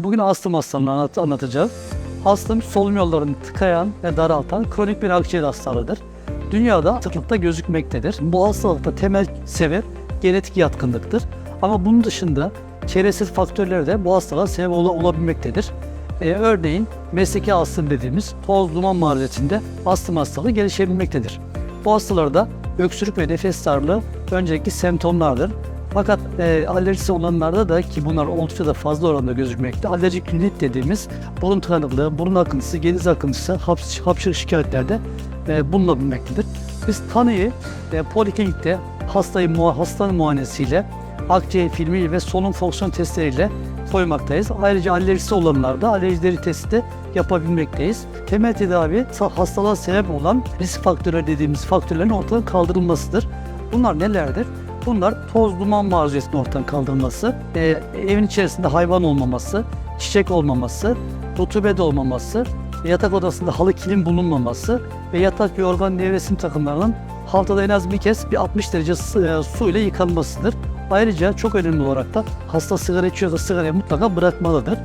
Bugün astım hastalığını anlat- anlatacağım. Astım solunum yollarını tıkayan ve daraltan kronik bir akciğer hastalığıdır. Dünyada sıklıkta gözükmektedir. Bu hastalıkta temel sebep genetik yatkınlıktır. Ama bunun dışında çevresel faktörler de bu hastalığa sebep ol- olabilmektedir. Ee, örneğin mesleki astım dediğimiz toz duman maruziyetinde astım hastalığı gelişebilmektedir. Bu hastalarda öksürük ve nefes darlığı öncelikli semptomlardır. Fakat e, alerjisi olanlarda da ki bunlar oldukça da fazla oranda gözükmekte. Alerjik rinit dediğimiz burun tıkanıklığı, burun akıntısı, geniz akıntısı, haps, hapşırık şikayetlerde e, bulunabilmektedir. Biz tanıyı e, poliklinikte hastayı mua, hastanın muayenesiyle akciğer filmi ve solunum fonksiyon testleriyle koymaktayız. Ayrıca alerjisi olanlarda alerjileri testi yapabilmekteyiz. Temel tedavi hastalığa sebep olan risk faktörü dediğimiz faktörlerin ortadan kaldırılmasıdır. Bunlar nelerdir? Bunlar toz duman maruziyetinin ortadan kaldırılması, e, evin içerisinde hayvan olmaması, çiçek olmaması, rutubet olmaması, yatak odasında halı kilim bulunmaması ve yatak yorgan nevresim takımlarının haftada en az bir kez bir 60 derece e, su ile yıkanmasıdır. Ayrıca çok önemli olarak da hasta sigara içiyorsa sigarayı mutlaka bırakmalıdır.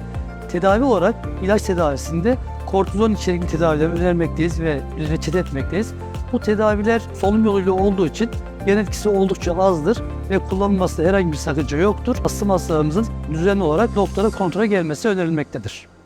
Tedavi olarak ilaç tedavisinde kortizon içerikli tedaviler önermekteyiz ve reçete etmekteyiz. Bu tedaviler solunum yoluyla olduğu için yan etkisi oldukça azdır ve kullanılmasında herhangi bir sakınca yoktur. Astım hastalarımızın düzenli olarak doktora kontrole gelmesi önerilmektedir.